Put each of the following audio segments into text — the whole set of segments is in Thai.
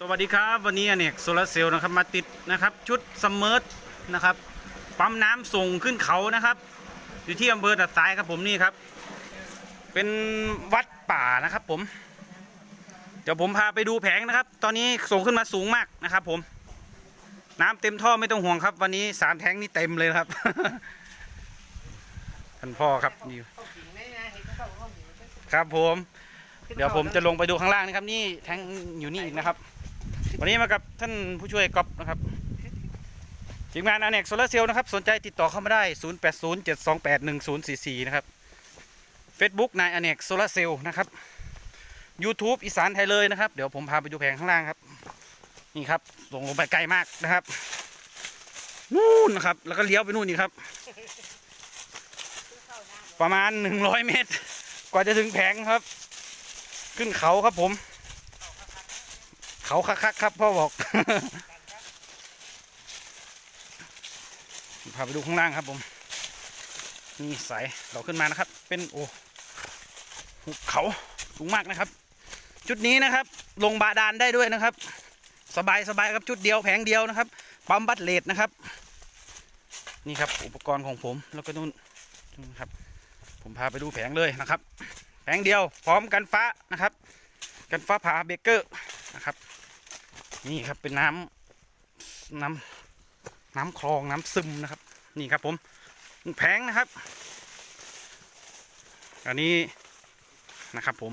สวัสดีครับ วันนี้อเนกโซลาเซลล์นะครับมาติดนะครับ ชุดสมเมอร์นะครับปั๊มน้ำส่งขึ้นเขานะครับ อยู่ที่อำเภอตัดสายครับผมนี่ครับ เป็นวัดป่านะครับผม เดี๋ยวผมพาไปดูแผงนะครับ ตอนนี้ส่งขึ้นมาสูงมากนะครับ ผม น้ำเต็มท่อไม่ต้องห่วงครับ วันนี้สามแทงนี่เต็มเลยครับท่านพ่อครับนี่ครับผม เดี๋ยวผมจะลงไปดูข้างล่างนะครับ นี่แทงอยู่นี่อีกนะครับ วันนี้มากับท่านผู้ช่วยก๊อฟนะครับทีมงานอเนกโซลาร์เซลล์นะครับ สนใจติดต่อเข้ามาได้ 0807281044 นะครับ Facebook นายอเนกโซลาร์เซลล์นะครับ YouTube อีสานไทยเลยนะครับ เดี๋ยวผมพาไปดูแผงข้างล่างครับ นี่ครับส่งลงไปไกลมากนะครับ นู่นนะครับ แล้วก็เลี้ยวไปนู่นนี่ครับ ประมาณ 100 เมตร กว่าจะถึงแผงครับ ขึ้นเขาครับผม เขาคักๆครับพ่อบอก พาไปดูข้างล่างครับผม นี่สายเราขึ้นมานะครับ เป็นโอ้หุบเขาสูงมากนะครับชุดนี้นะครับ ลงบาดาลได้ด้วยนะครับ สบายสบายครับชุดเดียวแผงเดียวนะครับ ปั๊มบัตเลดนะครับ นี่ครับอุปกรณ์ของผมแล้วก็นู่นครับ ผมพาไปดูแผงเลยนะครับ แผงเดียวพร้อมกันฟ้านะครับ กันฟ้าผ่าเบเกอร์นะครับ นี่ครับเป็นน้ำน้ำน้ำคลองน้ำซึมนะครับ นี่ครับผมแผงนะครับ อันนี้นะครับผม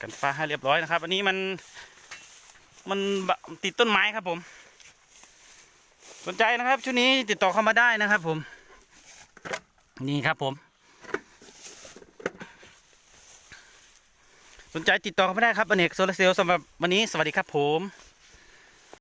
กันฟ้าให้เรียบร้อยนะครับ อันนี้มันมันติดต้นไม้ครับผม สนใจนะครับชุดนี้ติดต่อเข้ามาได้นะครับผม นี่ครับผม สนใจติดต่อเขาไม่ได้ครับอเนกโซลาร์เซลล์สำหรับวันนี้สวัสดีครับผม